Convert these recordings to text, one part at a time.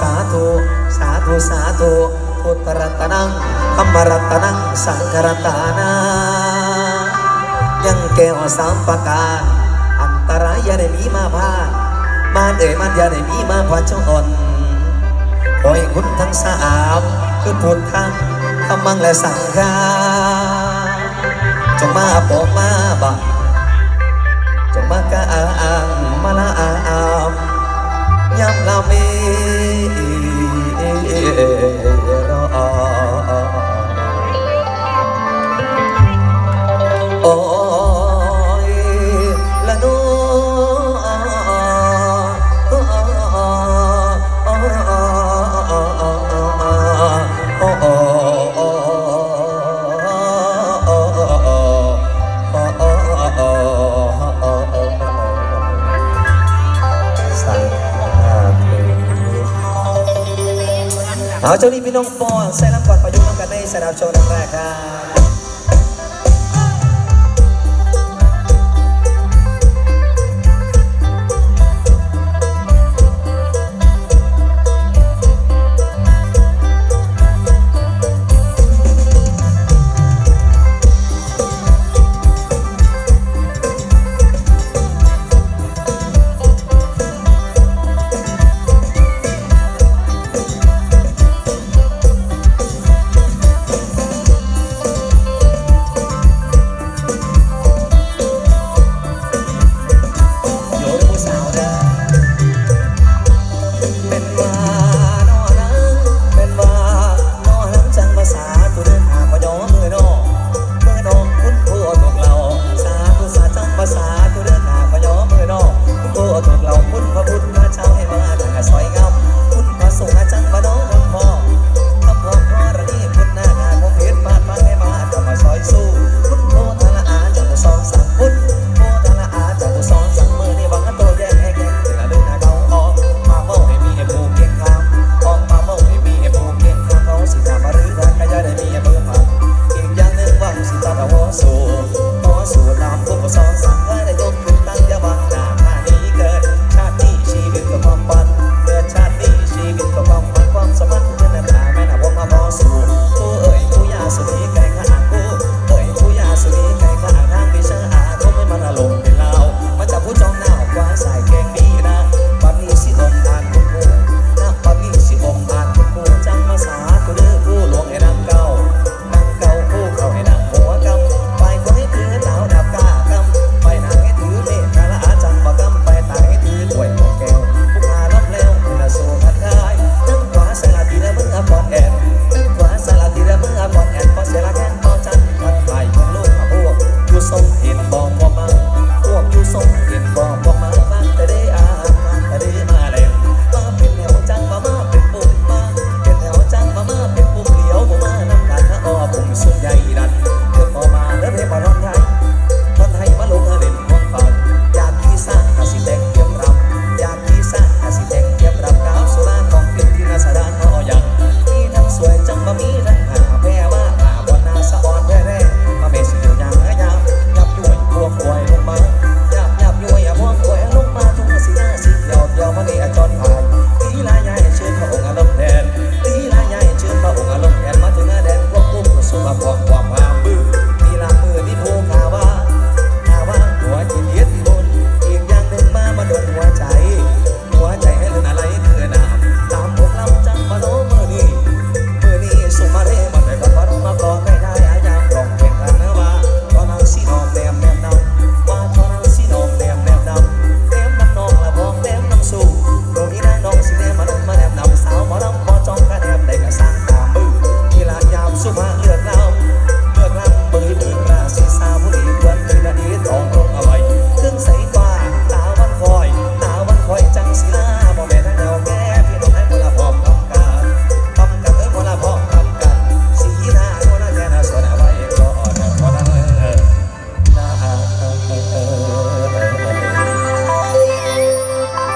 สาธุ สาธุ สาธุพุทธรัตนังธรรมรัตนัง สังฆรัตนายังแก้วสามประการ อันตรายอยาได้มีมาพาดมานเอ๋ยมันย่าได้มีมาพาดช่องอ่อน ปอยคุณทั้งสาบคือพุทธังธรรมังและสังฆาจงมาปอมาบะจงมากะอา เอาเจ้านี้พี่น้องปอนใส่รับกอดประยุกต์กันในสนามโชว์แรกครับ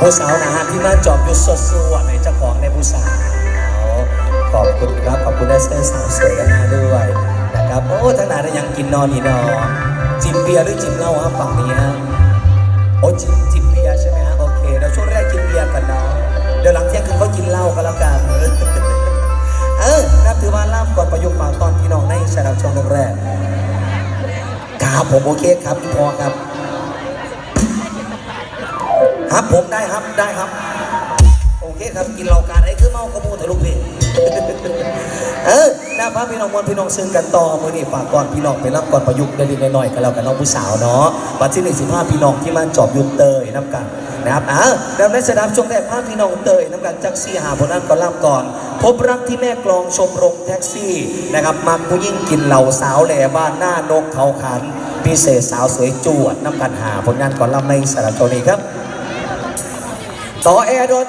ผู้สาวนะฮะที่มาจอบอยู่สดสวยในเจ้าของในผู้สาว ขอบคุณครับขอบคุณเอสเตอร์สาวสวยกันนะด้วยนะครับโอ้ทั้งหลายยังกินนอนอีนอนจิบเบียร์หรือจิบเหล้าฮะฝั่งนี้ฮะโอ้จิบจิบเบียร์ใช่ไหมฮะโอเคเดี๋ยวช่วงแรกกินเบียร์กันเนาะเดี๋ยวหลังเที่ยงคืนก็กินเหล้าก็แล้วกันเออนับถือว่าล่ามก่อนประยุกต์มาตอนพี่น้องในชาดาวช่องแรกครับผมโอเคครับพี่พอครับ ครับผมได้ครับได้ครับ โอเคครับกินเหล้ากันไอ้คือเมากระมูทะลุพี่เออหน้าพระพี่น้องมวลพี่น้องซึ่งกันต่อมือนี่ฝากก่อนพี่น้องไปรับก่อนประยุกต์ได้ดีหน่อยๆกันแล้วกันน้องผู้สาวเนาะวันที่หนึ่งสิบห้าพี่น้องที่มันจอบยุทเตยน้ำกันนะครับอ่าแล้วในสนามช่วงแรกพาพี่น้องเตยน้ำกันจักซี่หาผลนั้นก็ล่ำก่อน พบรักที่แม่กลองชมรมแท็กซี่นะครับมักผู้ยิ่งกินเหล่าสาวแหล่บ้านหน้านกเขาขันพิเศษสาวสวยจวดน้ำกันหาผลงานก่อนล่ำในสนามโชว์นี้ครับ ต่อแอร์โดน